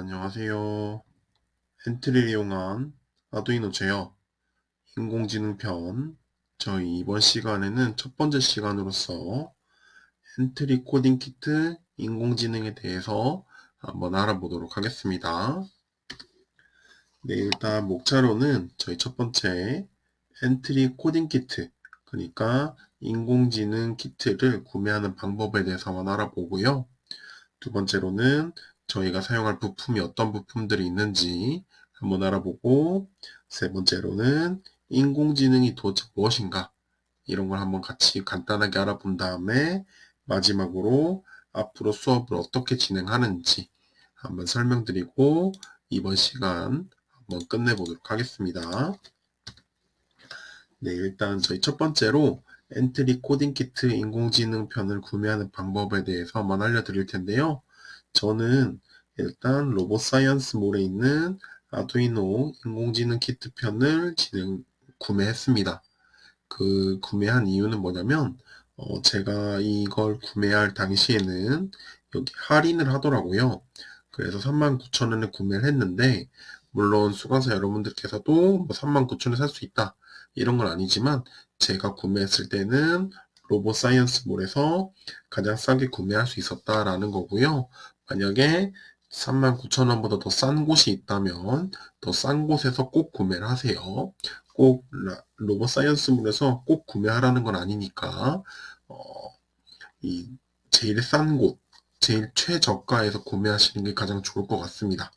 안녕하세요. 엔트리를 이용한 아두이노 제어 인공지능 편 저희 이번 시간에는 첫 번째 시간으로서 엔트리 코딩 키트 인공지능에 대해서 한번 알아보도록 하겠습니다. 네, 일단 목차로는 저희 첫 번째 엔트리 코딩 키트 그러니까 인공지능 키트를 구매하는 방법에 대해서 한번 알아보고요. 두 번째로는 저희가 사용할 부품이 어떤 부품들이 있는지 한번 알아보고 세 번째로는 인공지능이 도대체 무엇인가 이런 걸 한번 같이 간단하게 알아본 다음에 마지막으로 앞으로 수업을 어떻게 진행하는지 한번 설명드리고 이번 시간 한번 끝내보도록 하겠습니다. 네, 일단 저희 첫 번째로 엔트리 코딩 키트 인공지능 편을 구매하는 방법에 대해서 한번 알려드릴 텐데요. 저는 일단 로봇 사이언스 몰에 있는 아두이노 인공지능 키트 편을 진행 구매했습니다. 그 구매한 이유는 뭐냐면 어, 제가 이걸 구매할 당시에는 여기 할인을 하더라고요. 그래서 39,000원에 구매를 했는데 물론 수강사 여러분들께서도 뭐 39,000원에 살 수 있다 이런 건 아니지만 제가 구매했을 때는 로봇 사이언스 몰에서 가장 싸게 구매할 수 있었다라는 거고요. 만약에 39,000원보다 더 싼 곳이 있다면 더 싼 곳에서 꼭 구매를 하세요. 꼭 로봇 사이언스몰에서 꼭 구매하라는 건 아니니까 어, 이 제일 싼 곳, 제일 최저가에서 구매하시는 게 가장 좋을 것 같습니다.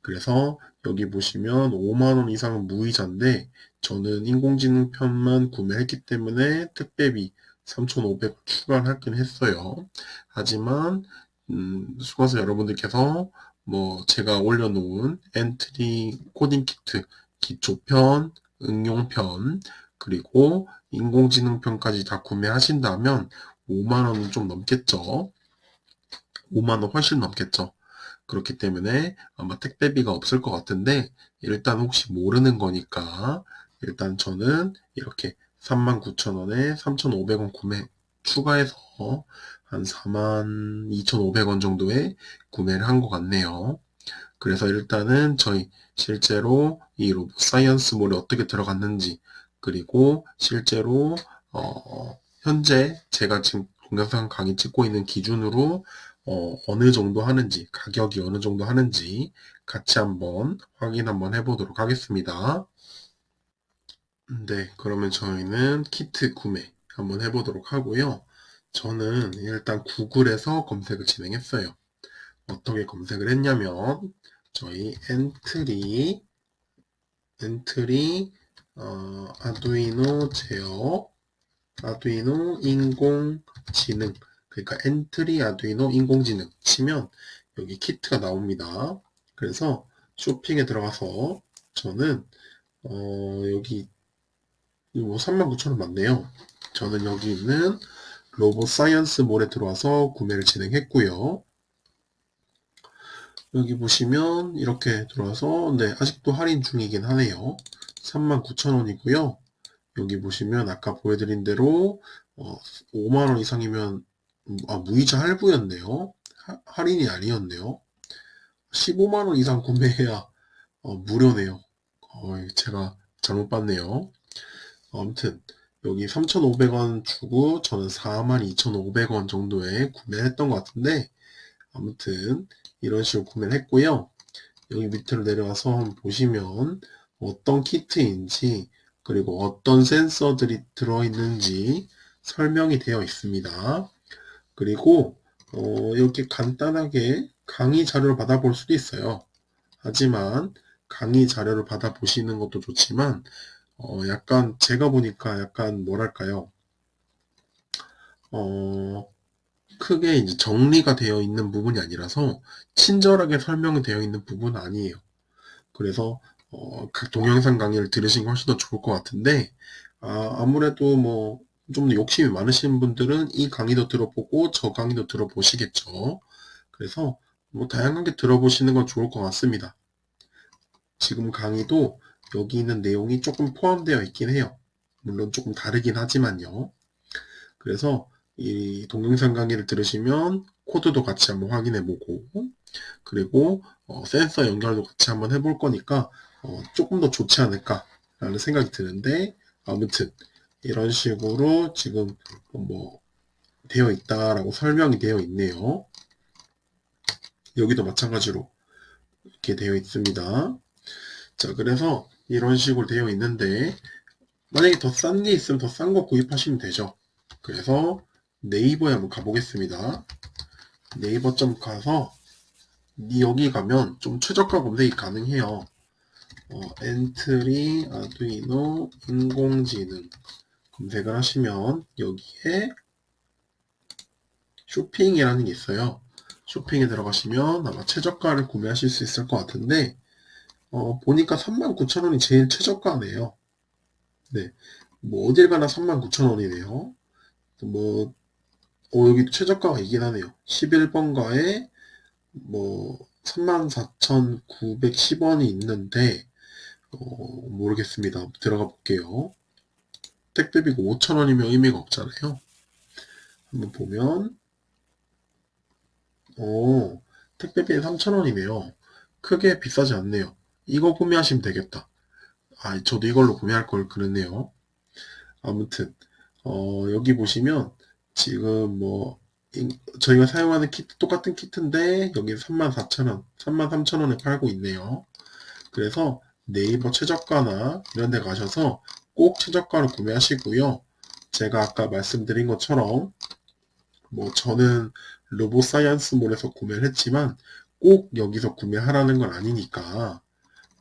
그래서 여기 보시면 5만원 이상은 무이자인데 저는 인공지능 편만 구매했기 때문에 택배비 3,500원 추가를 하긴 했어요. 하지만 음, 수고하서 여러분들께서 뭐 제가 올려놓은 엔트리 코딩 키트 기초편, 응용편, 그리고 인공지능편까지 다 구매하신다면 5만원은 좀 넘겠죠. 5만원 훨씬 넘겠죠. 그렇기 때문에 아마 택배비가 없을 것 같은데 일단 혹시 모르는 거니까 일단 저는 이렇게 39,000원에 3,500원 구매 추가해서 한 42,500원 정도에 구매를 한 것 같네요. 그래서 일단은 저희 실제로 이 로봇 사이언스몰에 어떻게 들어갔는지 그리고 실제로 어, 현재 제가 지금 동영상 강의 찍고 있는 기준으로 어, 어느 정도 하는지 가격이 어느 정도 하는지 같이 한번 확인 한번 해보도록 하겠습니다. 네, 그러면 저희는 키트 구매 한번 해보도록 하고요. 저는 일단 구글에서 검색을 진행했어요. 어떻게 검색을 했냐면 저희 엔트리 엔트리 어, 아두이노 제어 아두이노 인공지능 그러니까 엔트리 아두이노 인공지능 치면 여기 키트가 나옵니다. 그래서 쇼핑에 들어가서 저는 어, 여기 뭐 39,000원 맞네요. 저는 여기 있는 로봇 사이언스 몰에 들어와서 구매를 진행했고요. 여기 보시면 이렇게 들어와서 네 아직도 할인 중이긴 하네요. 39,000원이고요. 여기 보시면 아까 보여드린 대로 어, 5만원 이상이면 아, 무이자 할부였네요. 하, 할인이 아니었네요. 15만원 이상 구매해야 어, 무료네요. 어, 제가 잘못 봤네요. 아무튼 여기 3,500원 주고 저는 42,500원 정도에 구매했던 것 같은데 아무튼 이런 식으로 구매를 했고요. 여기 밑으로 내려와서 보시면 어떤 키트인지 그리고 어떤 센서들이 들어있는지 설명이 되어 있습니다. 그리고 어, 이렇게 간단하게 강의 자료를 받아볼 수도 있어요. 하지만 강의 자료를 받아보시는 것도 좋지만 어, 약간 제가 보니까 약간 뭐랄까요? 어, 크게 이제 정리가 되어 있는 부분이 아니라서 친절하게 설명이 되어 있는 부분은 아니에요. 그래서 어, 각 동영상 강의를 들으신 게 훨씬 더 좋을 것 같은데 아, 아무래도 뭐좀더 욕심이 많으신 분들은 이 강의도 들어보고 저 강의도 들어보시겠죠. 그래서 뭐 다양하게 들어보시는 건 좋을 것 같습니다. 지금 강의도 여기 있는 내용이 조금 포함되어 있긴 해요. 물론 조금 다르긴 하지만요. 그래서 이 동영상 강의를 들으시면 코드도 같이 한번 확인해 보고 그리고 어, 센서 연결도 같이 한번 해볼 거니까 어, 조금 더 좋지 않을까 라는 생각이 드는데 아무튼 이런 식으로 지금 뭐 되어 있다라고 설명이 되어 있네요. 여기도 마찬가지로 이렇게 되어 있습니다. 자, 그래서 이런 식으로 되어 있는데 만약에 더 싼 게 있으면 더 싼 거 구입하시면 되죠. 그래서 네이버에 한번 가보겠습니다. 네이버 점 가서 여기 가면 좀 최저가 검색이 가능해요. 어, 엔트리 아두이노 인공지능 검색을 하시면 여기에 쇼핑이라는 게 있어요. 쇼핑에 들어가시면 아마 최저가를 구매하실 수 있을 것 같은데 어, 보니까 39,000원이 제일 최저가네요. 네. 뭐 어딜 가나 39,000원이네요. 뭐 어, 여기 최저가가 이긴 하네요. 11번가에 뭐 34,910원이 있는데 어, 모르겠습니다. 들어가 볼게요. 택배비가 5,000원이면 의미가 없잖아요. 한번 보면 오, 택배비에 3,000원이네요. 크게 비싸지 않네요. 이거 구매하시면 되겠다. 아, 저도 이걸로 구매할 걸 그랬네요. 아무튼 어, 여기 보시면 지금 뭐 인- 저희가 사용하는 키트 똑같은 키트인데 여기 34,000원, 33,000원에 팔고 있네요. 그래서 네이버 최저가나 이런 데 가셔서 꼭 최저가로 구매하시고요. 제가 아까 말씀드린 것처럼 뭐 저는 로보사이언스몰에서 구매를 했지만 꼭 여기서 구매하라는 건 아니니까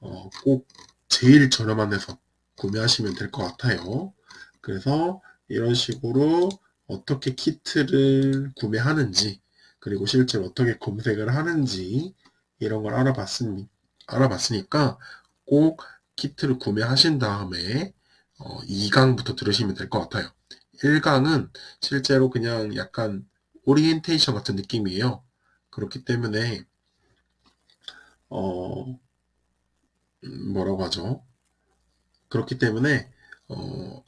어, 꼭 제일 저렴한 데서 구매하시면 될 것 같아요. 그래서 이런 식으로 어떻게 키트를 구매하는지 그리고 실제로 어떻게 검색을 하는지 이런 걸 알아봤으니, 알아봤으니까 꼭 키트를 구매하신 다음에 어, 2강부터 들으시면 될 것 같아요. 1강은 실제로 그냥 약간 오리엔테이션 같은 느낌이에요. 그렇기 때문에 어, 음, 뭐라고 하죠? 그렇기 때문에 어,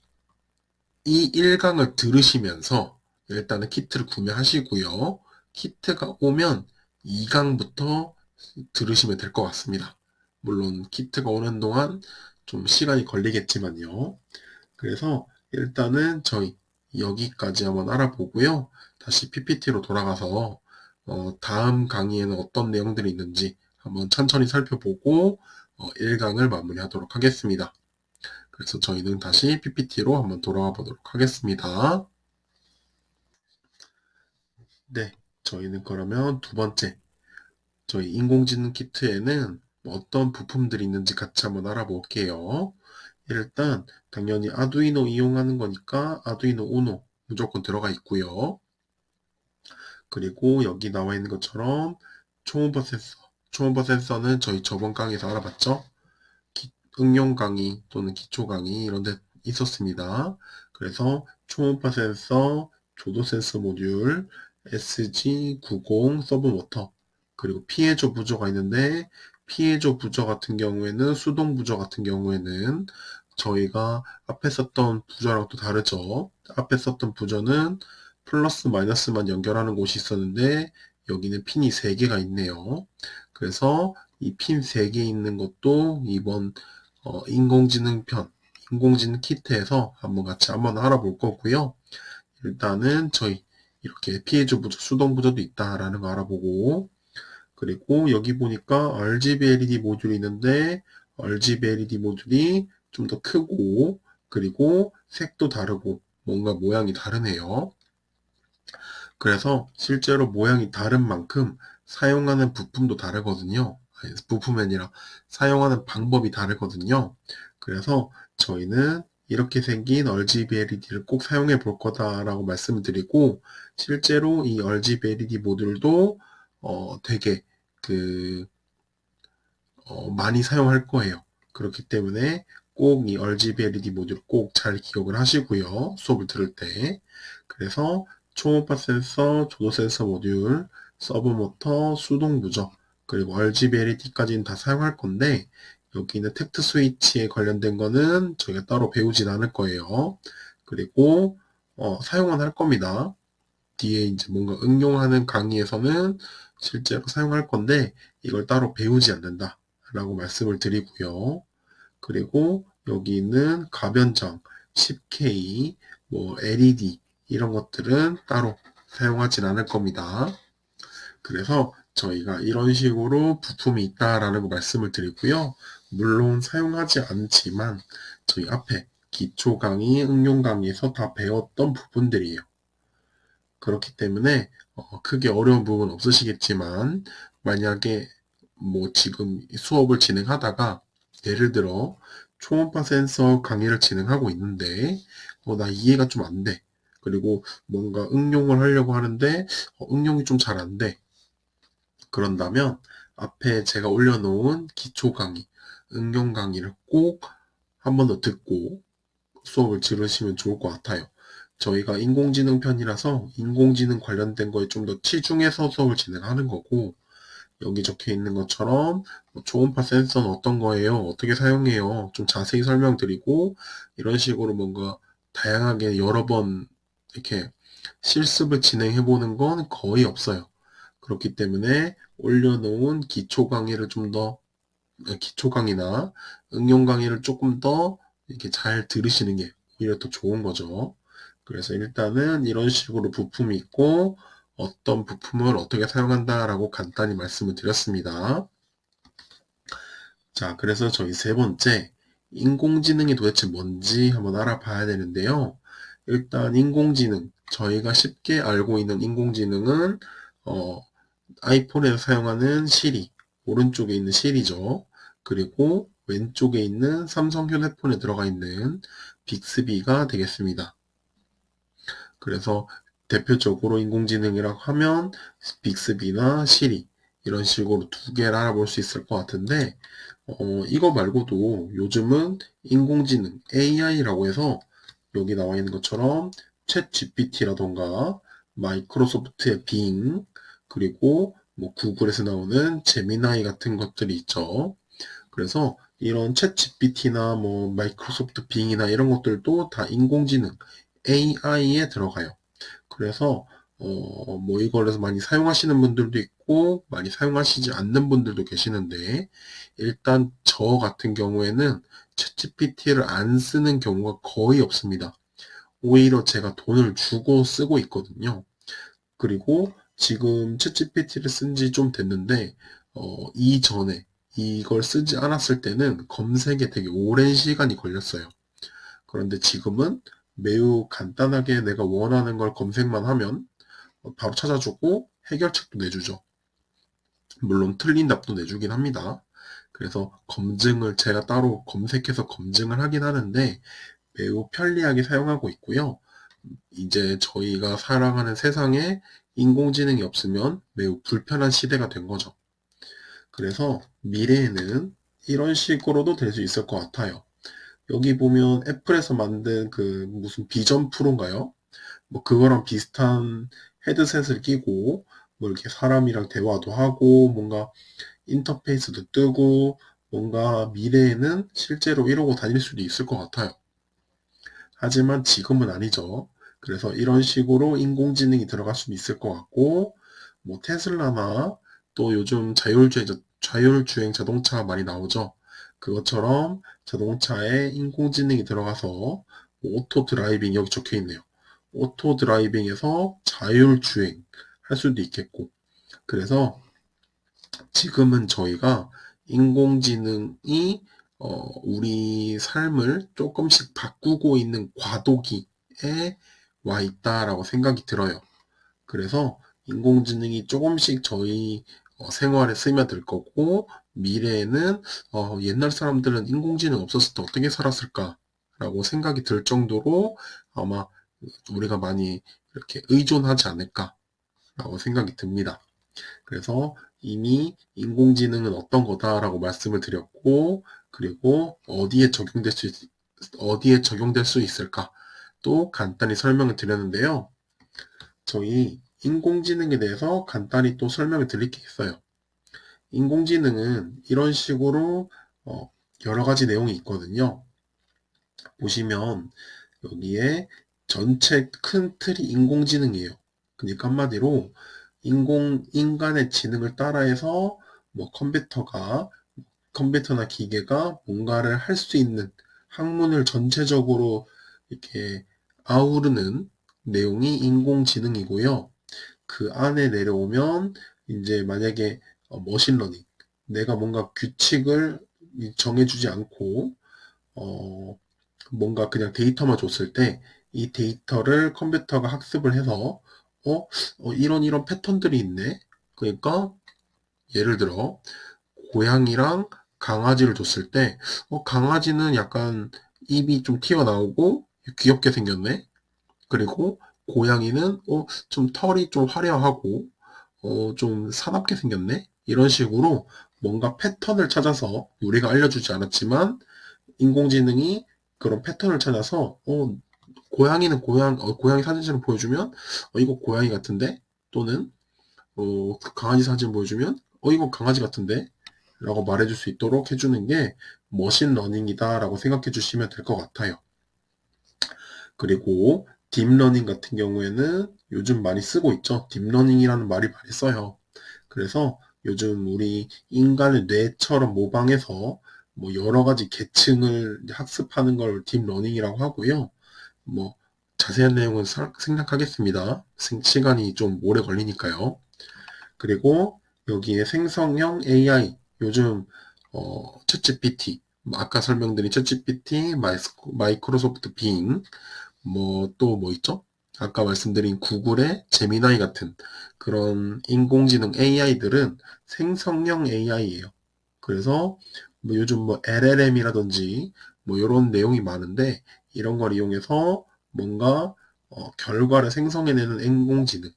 이 1강을 들으시면서 일단은 키트를 구매하시고요. 키트가 오면 2강부터 들으시면 될 것 같습니다. 물론 키트가 오는 동안 좀 시간이 걸리겠지만요. 그래서 일단은 저희 여기까지 한번 알아보고요. 다시 PPT로 돌아가서 어, 다음 강의에는 어떤 내용들이 있는지 한번 천천히 살펴보고 어, 1강을 마무리하도록 하겠습니다. 그래서 저희는 다시 PPT로 한번 돌아와 보도록 하겠습니다. 네, 저희는 그러면 두 번째, 저희 인공지능 키트에는 어떤 부품들이 있는지 같이 한번 알아볼게요. 일단 당연히 아두이노 이용하는 거니까 아두이노 우노 무조건 들어가 있고요. 그리고 여기 나와 있는 것처럼 초음파 센서. 초음파 센서는 저희 저번 강의에서 알아봤죠? 기- 응용 강의 또는 기초 강의 이런 데 있었습니다. 그래서 초음파 센서, 조도 센서 모듈, SG90 서브모터, 그리고 피해조 부조가 있는데 피해조 부조 같은 경우에는 수동 부조 같은 경우에는 저희가 앞에 썼던 부조랑 또 다르죠. 앞에 썼던 부조는 플러스 마이너스만 연결하는 곳이 있었는데 여기는 핀이 3개가 있네요. 그래서 이 핀 3개 있는 것도 이번 어, 인공지능 편, 인공지능 키트에서 한번 같이 한번 알아볼 거고요. 일단은 저희 이렇게 피해조 부조, 수동 부조도 있다라는 거 알아보고 그리고 여기 보니까 RGB LED 모듈이 있는데 RGB LED 모듈이 좀 더 크고 그리고 색도 다르고 뭔가 모양이 다르네요. 그래서 실제로 모양이 다른 만큼 사용하는 부품도 다르거든요. 부품이 아니라 사용하는 방법이 다르거든요. 그래서 저희는 이렇게 생긴 RGB LED를 꼭 사용해 볼 거다라고 말씀을 드리고 실제로 이 RGB LED 모듈도 어, 되게 그 어, 많이 사용할 거예요. 그렇기 때문에 꼭 이 RGB LED 모듈 꼭 잘 기억을 하시고요. 수업을 들을 때. 그래서 초음파 센서, 조도 센서 모듈, 서브 모터, 수동 부저, 그리고 RGB LED까지는 다 사용할 건데 여기는 텍트 스위치에 관련된 거는 저희가 따로 배우진 않을 거예요. 그리고 어, 사용은 할 겁니다. 뒤에 이제 뭔가 응용하는 강의에서는 실제로 사용할 건데 이걸 따로 배우지 않는다 라고 말씀을 드리고요. 그리고 여기 있는 가변장 10K, 뭐 LED 이런 것들은 따로 사용하진 않을 겁니다. 그래서 저희가 이런 식으로 부품이 있다라는 거 말씀을 드리고요. 물론 사용하지 않지만 저희 앞에 기초 강의, 응용 강의에서 다 배웠던 부분들이에요. 그렇기 때문에 어, 크게 어려운 부분 없으시겠지만 만약에 뭐 지금 수업을 진행하다가 예를 들어 초음파 센서 강의를 진행하고 있는데 어, 나 이해가 좀 안 돼. 그리고 뭔가 응용을 하려고 하는데 어, 응용이 좀 잘 안 돼. 그런다면 앞에 제가 올려놓은 기초 강의, 응용 강의를 꼭 한 번 더 듣고 수업을 들으시면 좋을 것 같아요. 저희가 인공지능 편이라서 인공지능 관련된 거에 좀 더 치중해서 수업을 진행하는 거고 여기 적혀 있는 것처럼 뭐 초음파 센서는 어떤 거예요? 어떻게 사용해요? 좀 자세히 설명드리고 이런 식으로 뭔가 다양하게 여러 번 이렇게 실습을 진행해 보는 건 거의 없어요. 그렇기 때문에 올려놓은 기초 강의를 좀 더 기초 강의나 응용 강의를 조금 더 이렇게 잘 들으시는 게 오히려 더 좋은 거죠. 그래서 일단은 이런 식으로 부품이 있고 어떤 부품을 어떻게 사용한다라고 간단히 말씀을 드렸습니다. 자, 그래서 저희 세 번째 인공지능이 도대체 뭔지 한번 알아봐야 되는데요. 일단 인공지능 저희가 쉽게 알고 있는 인공지능은 어, 아이폰에서 사용하는 시리 오른쪽에 있는 시리죠. 그리고 왼쪽에 있는 삼성 휴대폰에 들어가 있는 빅스비가 되겠습니다. 그래서 대표적으로 인공지능이라고 하면 빅스비나 시리 이런 식으로 두 개를 알아볼 수 있을 것 같은데 어, 이거 말고도 요즘은 인공지능 AI라고 해서 여기 나와 있는 것처럼 챗 GPT라던가 마이크로소프트의 빙 그리고 뭐 구글에서 나오는 제미나이 같은 것들이 있죠. 그래서 이런 챗 GPT나 뭐 마이크로소프트 빙이나 이런 것들도 다 인공지능 AI에 들어가요. 그래서 어, 뭐 이걸 해서 많이 사용하시는 분들도 있고 많이 사용하시지 않는 분들도 계시는데 일단 저 같은 경우에는 챗GPT를 안 쓰는 경우가 거의 없습니다. 오히려 제가 돈을 주고 쓰고 있거든요. 그리고 지금 챗GPT를 쓴 지 좀 됐는데 어, 이전에 이걸 쓰지 않았을 때는 검색에 되게 오랜 시간이 걸렸어요. 그런데 지금은 매우 간단하게 내가 원하는 걸 검색만 하면 바로 찾아주고 해결책도 내주죠. 물론 틀린 답도 내주긴 합니다. 그래서 검증을 제가 따로 검색해서 검증을 하긴 하는데 매우 편리하게 사용하고 있고요. 이제 저희가 살아가는 세상에 인공지능이 없으면 매우 불편한 시대가 된 거죠. 그래서 미래에는 이런 식으로도 될 수 있을 것 같아요. 여기 보면 애플에서 만든 그 무슨 비전 프로인가요? 뭐 그거랑 비슷한 헤드셋을 끼고 뭐 이렇게 사람이랑 대화도 하고 뭔가 인터페이스도 뜨고 뭔가 미래에는 실제로 이러고 다닐 수도 있을 것 같아요. 하지만 지금은 아니죠. 그래서 이런 식으로 인공지능이 들어갈 수도 있을 것 같고 뭐 테슬라나 또 요즘 자율주행, 자율주행 자동차가 많이 나오죠. 그것처럼 자동차에 인공지능이 들어가서 오토 드라이빙 여기 적혀 있네요. 오토 드라이빙에서 자율주행 할 수도 있겠고 그래서 지금은 저희가 인공지능이 어, 우리 삶을 조금씩 바꾸고 있는 과도기에 와 있다라고 생각이 들어요. 그래서 인공지능이 조금씩 저희 어, 생활에 스며들 거고 미래에는 어, 옛날 사람들은 인공지능 없었을 때 어떻게 살았을까라고 생각이 들 정도로 아마 우리가 많이 이렇게 의존하지 않을까라고 생각이 듭니다. 그래서 이미 인공지능은 어떤 거다라고 말씀을 드렸고 그리고 어디에 적용될 수 있, 어디에 적용될 수 있을까 또 간단히 설명을 드렸는데요. 저희 인공지능에 대해서 간단히 또 설명을 드릴 게 있어요. 인공지능은 이런 식으로 어, 여러 가지 내용이 있거든요. 보시면 여기에 전체 큰 틀이 인공지능이에요. 그러니까 한마디로 인공 인간의 지능을 따라해서 뭐 컴퓨터가 컴퓨터나 기계가 뭔가를 할 수 있는 학문을 전체적으로 이렇게 아우르는 내용이 인공지능이고요. 그 안에 내려오면 이제 만약에 어, 머신러닝 내가 뭔가 규칙을 정해주지 않고 어, 뭔가 그냥 데이터만 줬을 때 이 데이터를 컴퓨터가 학습을 해서 어, 어, 이런 이런 패턴들이 있네. 그러니까 예를 들어 고양이랑 강아지를 줬을 때 어, 강아지는 약간 입이 좀 튀어나오고 귀엽게 생겼네. 그리고 고양이는 어, 좀 털이 좀 화려하고 어, 좀 사납게 생겼네. 이런 식으로 뭔가 패턴을 찾아서 우리가 알려주지 않았지만 인공지능이 그런 패턴을 찾아서 어, 고양이는 고양 어, 고양이 사진을 보여주면 어, 이거 고양이 같은데 또는 어, 강아지 사진 보여주면 어 이거 강아지 같은데 라고 말해줄 수 있도록 해주는 게 머신러닝이다 라고 생각해 주시면 될 것 같아요. 그리고 딥러닝 같은 경우에는 요즘 많이 쓰고 있죠. 딥러닝이라는 말이 많이 써요. 그래서 요즘 우리 인간의 뇌처럼 모방해서 뭐 여러 가지 계층을 학습하는 걸 딥러닝이라고 하고요. 뭐 자세한 내용은 생략하겠습니다. 시간이 좀 오래 걸리니까요. 그리고 여기에 생성형 AI 요즘 어, 챗GPT 아까 설명드린 챗GPT 마이크로소프트 빙 뭐또뭐 있죠? 아까 말씀드린 구글의 제미나이 같은 그런 인공지능 AI들은 생성형 AI예요. 그래서 뭐 요즘 뭐 LLM이라든지 뭐 이런 내용이 많은데 이런 걸 이용해서 뭔가 어, 결과를 생성해내는 인공지능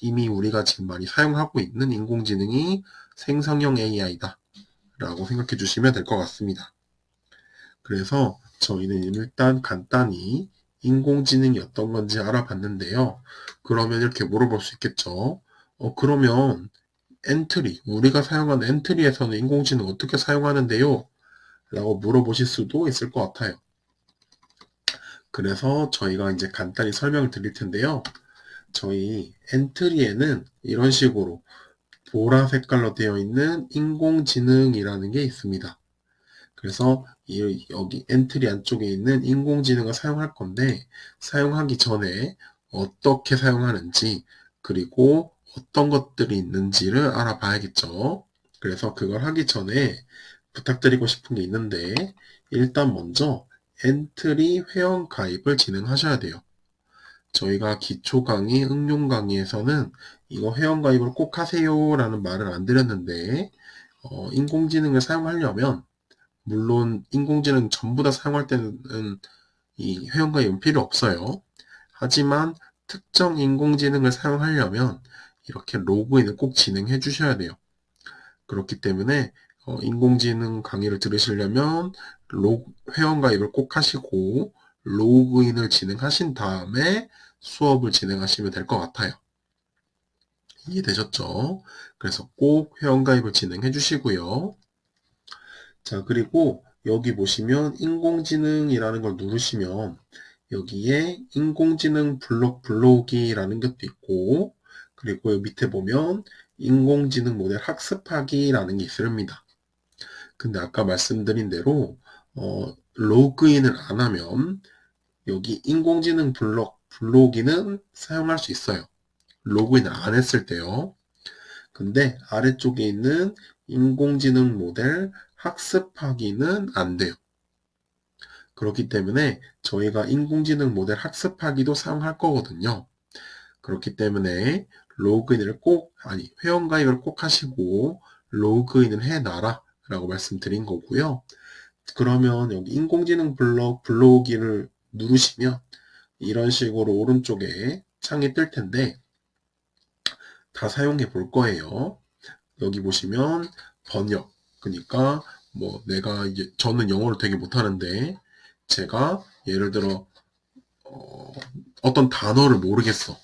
이미 우리가 지금 많이 사용하고 있는 인공지능이 생성형 AI다 라고 생각해 주시면 될 것 같습니다. 그래서 저희는 일단 간단히 인공지능이 어떤 건지 알아봤는데요. 그러면 이렇게 물어볼 수 있겠죠. 어, 그러면 엔트리, 우리가 사용하는 엔트리에서는 인공지능 어떻게 사용하는데요? 라고 물어보실 수도 있을 것 같아요. 그래서 저희가 이제 간단히 설명을 드릴 텐데요. 저희 엔트리에는 이런 식으로 보라 색깔로 되어 있는 인공지능이라는 게 있습니다. 그래서 이, 여기 엔트리 안쪽에 있는 인공지능을 사용할 건데 사용하기 전에 어떻게 사용하는지 그리고 어떤 것들이 있는지를 알아봐야겠죠. 그래서 그걸 하기 전에 부탁드리고 싶은 게 있는데 일단 먼저 엔트리 회원 가입을 진행하셔야 돼요. 저희가 기초 강의, 응용 강의에서는 이거 회원 가입을 꼭 하세요 라는 말을 안 드렸는데 어, 인공지능을 사용하려면 물론 인공지능 전부 다 사용할 때는 이 회원가입은 필요 없어요. 하지만 특정 인공지능을 사용하려면 이렇게 로그인을 꼭 진행해 주셔야 돼요. 그렇기 때문에 어, 인공지능 강의를 들으시려면 로그, 회원가입을 꼭 하시고 로그인을 진행하신 다음에 수업을 진행하시면 될 것 같아요. 이해되셨죠? 그래서 꼭 회원가입을 진행해 주시고요. 자, 그리고 여기 보시면 인공지능이라는 걸 누르시면 여기에 인공지능 블록 블록이라는 것도 있고 그리고 밑에 보면 인공지능 모델 학습하기라는 게 있습니다. 근데 아까 말씀드린 대로 어, 로그인을 안 하면 여기 인공지능 블록 블록이는 사용할 수 있어요. 로그인을 안 했을 때요. 근데 아래쪽에 있는 인공지능 모델 학습하기는 안 돼요. 그렇기 때문에 저희가 인공지능 모델 학습하기도 사용할 거거든요. 그렇기 때문에 로그인을 꼭, 아니, 회원가입을 꼭 하시고 로그인을 해놔라 라고 말씀드린 거고요. 그러면 여기 인공지능 블록, 블로기를 누르시면 이런 식으로 오른쪽에 창이 뜰 텐데 다 사용해 볼 거예요. 여기 보시면 번역, 그러니까 뭐 내가 이제 저는 영어를 되게 못하는데 제가 예를 들어 어, 어떤 단어를 모르겠어.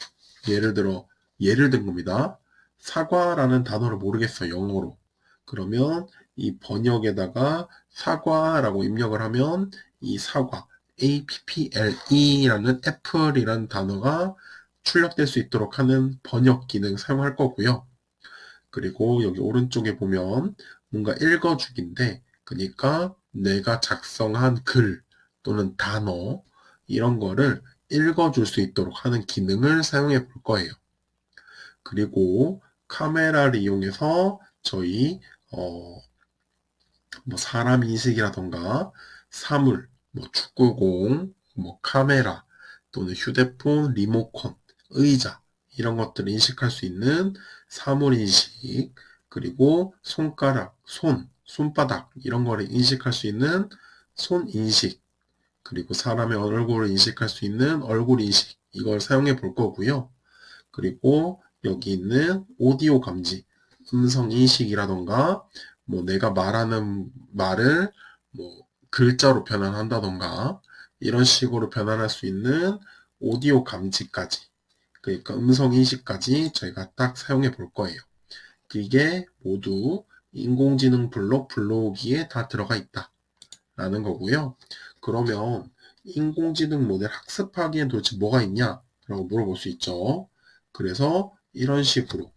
예를 들어 예를 든 겁니다. 사과라는 단어를 모르겠어 영어로. 그러면 이 번역에다가 사과라고 입력을 하면 이 사과 A P P L E라는 애플이라는 단어가 출력될 수 있도록 하는 번역 기능 사용할 거고요. 그리고 여기 오른쪽에 보면 뭔가 읽어주기인데 그러니까 내가 작성한 글 또는 단어 이런 거를 읽어줄 수 있도록 하는 기능을 사용해 볼 거예요. 그리고 카메라를 이용해서 저희 어, 뭐 사람 인식이라던가 사물, 뭐 축구공, 뭐 카메라 또는 휴대폰, 리모컨, 의자 이런 것들을 인식할 수 있는 사물 인식 그리고 손가락, 손, 손바닥 이런 거를 인식할 수 있는 손 인식 그리고 사람의 얼굴을 인식할 수 있는 얼굴 인식 이걸 사용해 볼 거고요. 그리고 여기 있는 오디오 감지, 음성 인식이라던가 뭐 내가 말하는 말을 뭐 글자로 변환한다던가 이런 식으로 변환할 수 있는 오디오 감지까지 그러니까 음성 인식까지 저희가 딱 사용해 볼 거예요. 이게 모두 인공지능 블록 블로그기에 다 들어가 있다 라는 거고요. 그러면 인공지능 모델 학습하기엔 도대체 뭐가 있냐? 라고 물어볼 수 있죠. 그래서 이런 식으로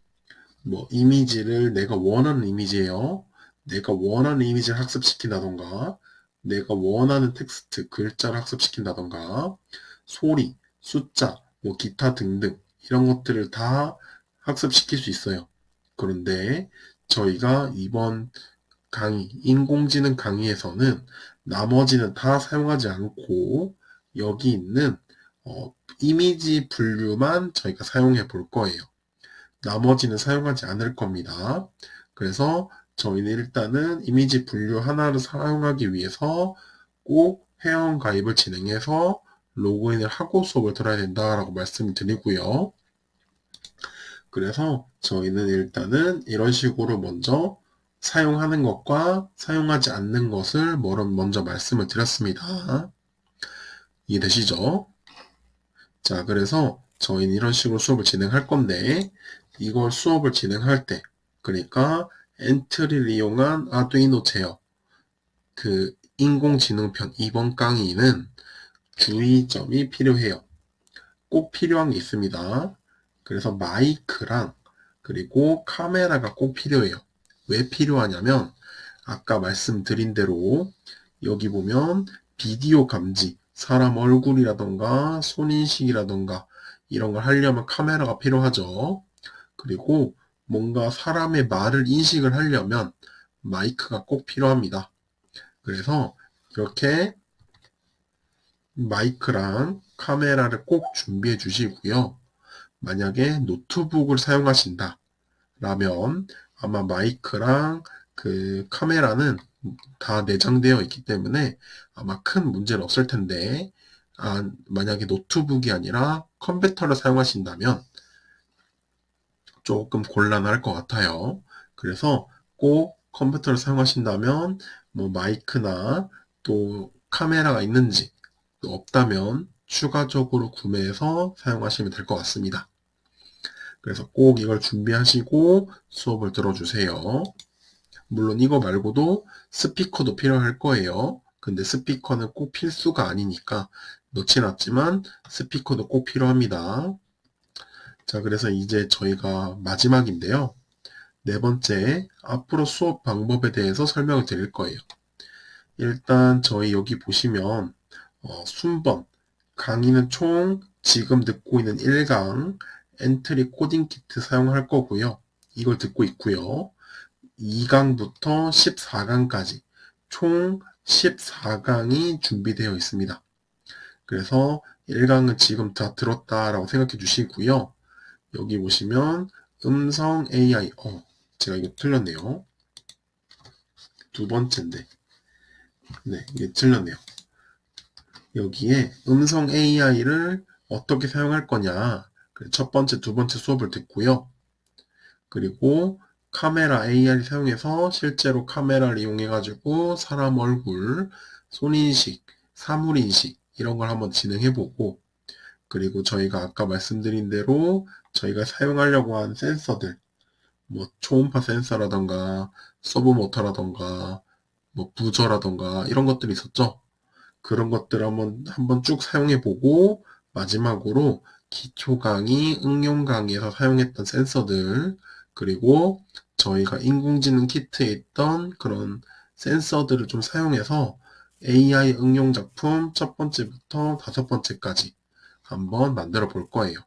뭐 이미지를 내가 원하는 이미지예요. 내가 원하는 이미지를 학습시킨다던가 내가 원하는 텍스트, 글자를 학습시킨다던가 소리, 숫자, 뭐 기타 등등 이런 것들을 다 학습시킬 수 있어요. 그런데 저희가 이번 강의, 인공지능 강의에서는 나머지는 다 사용하지 않고 여기 있는 어, 이미지 분류만 저희가 사용해 볼 거예요. 나머지는 사용하지 않을 겁니다. 그래서 저희는 일단은 이미지 분류 하나를 사용하기 위해서 꼭 회원 가입을 진행해서 로그인을 하고 수업을 들어야 된다라고 말씀을 드리고요. 그래서 저희는 일단은 이런 식으로 먼저 사용하는 것과 사용하지 않는 것을 먼저 말씀을 드렸습니다. 이해되시죠? 자, 그래서 저희는 이런 식으로 수업을 진행할 건데 이걸 수업을 진행할 때 그러니까 엔트리를 이용한 아두이노 제어 그 인공지능편 이번 강의는 주의점이 필요해요. 꼭 필요한 게 있습니다. 그래서 마이크랑 그리고 카메라가 꼭 필요해요. 왜 필요하냐면 아까 말씀드린 대로 여기 보면 비디오 감지, 사람 얼굴이라던가 손인식이라던가 이런 걸 하려면 카메라가 필요하죠. 그리고 뭔가 사람의 말을 인식을 하려면 마이크가 꼭 필요합니다. 그래서 이렇게 마이크랑 카메라를 꼭 준비해 주시고요. 만약에 노트북을 사용하신다 라면 아마 마이크랑 그 카메라는 다 내장되어 있기 때문에 아마 큰 문제는 없을 텐데 아, 만약에 노트북이 아니라 컴퓨터를 사용하신다면 조금 곤란할 것 같아요. 그래서 꼭 컴퓨터를 사용하신다면 뭐 마이크나 또 카메라가 있는지 없다면 추가적으로 구매해서 사용하시면 될 것 같습니다. 그래서 꼭 이걸 준비하시고 수업을 들어주세요. 물론 이거 말고도 스피커도 필요할 거예요. 근데 스피커는 꼭 필수가 아니니까 넣진 않지만 스피커도 꼭 필요합니다. 자, 그래서 이제 저희가 마지막인데요. 네 번째, 앞으로 수업 방법에 대해서 설명을 드릴 거예요. 일단 저희 여기 보시면 어, 순번, 강의는 총 지금 듣고 있는 1강 엔트리 코딩 키트 사용할 거고요. 이걸 듣고 있고요. 2강부터 14강까지 총 14강이 준비되어 있습니다. 그래서 1강은 지금 다 들었다라고 생각해 주시고요. 여기 보시면 음성 AI, 어, 제가 이거 틀렸네요. 두 번째인데. 네, 이게 틀렸네요. 여기에 음성 AI를 어떻게 사용할 거냐. 첫 번째, 두 번째 수업을 듣고요. 그리고 카메라 AI를 사용해서 실제로 카메라를 이용해가지고 사람 얼굴, 손인식, 사물인식 이런 걸 한번 진행해보고 그리고 저희가 아까 말씀드린 대로 저희가 사용하려고 한 센서들 뭐 초음파 센서라던가 서브모터라던가 뭐 부저라던가 이런 것들이 있었죠. 그런 것들 한번 한번 쭉 사용해 보고 마지막으로 기초 강의, 응용 강의에서 사용했던 센서들, 그리고 저희가 인공지능 키트에 있던 그런 센서들을 좀 사용해서 AI 응용 작품 첫 번째부터 다섯 번째까지 한번 만들어 볼 거예요.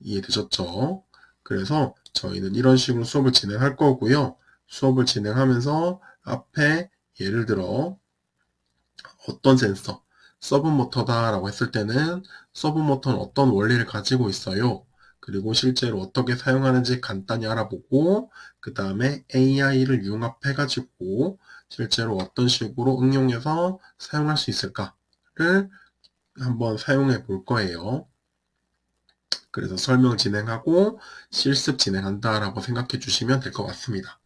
이해되셨죠? 그래서 저희는 이런 식으로 수업을 진행할 거고요. 수업을 진행하면서 앞에 예를 들어 어떤 센서, 서브모터다 라고 했을 때는 서브모터는 어떤 원리를 가지고 있어요. 그리고 실제로 어떻게 사용하는지 간단히 알아보고 그 다음에 AI를 융합해가지고 실제로 어떤 식으로 응용해서 사용할 수 있을까를 한번 사용해 볼 거예요. 그래서 설명 진행하고 실습 진행한다 라고 생각해 주시면 될 것 같습니다.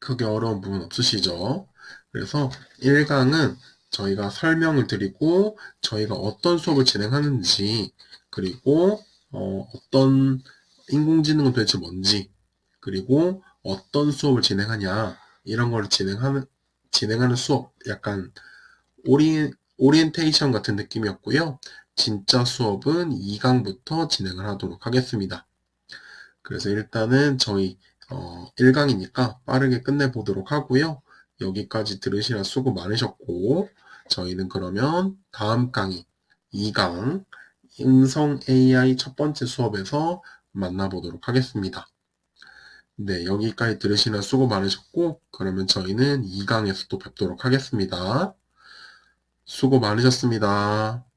크게 어려운 부분 없으시죠? 그래서 1강은 저희가 설명을 드리고 저희가 어떤 수업을 진행하는지 그리고 어, 떤 인공지능은 도대체 뭔지 그리고 어떤 수업을 진행하냐 이런 걸 진행하는 진행하는 수업 약간 오리, 오리엔테이션 같은 느낌이었고요. 진짜 수업은 2강부터 진행을 하도록 하겠습니다. 그래서 일단은 저희 어, 1강이니까 빠르게 끝내보도록 하고요. 여기까지 들으시라 수고 많으셨고 저희는 그러면 다음 강의 2강 음성 AI 첫 번째 수업에서 만나보도록 하겠습니다. 네, 여기까지 들으시나 수고 많으셨고 그러면 저희는 2강에서 또 뵙도록 하겠습니다. 수고 많으셨습니다.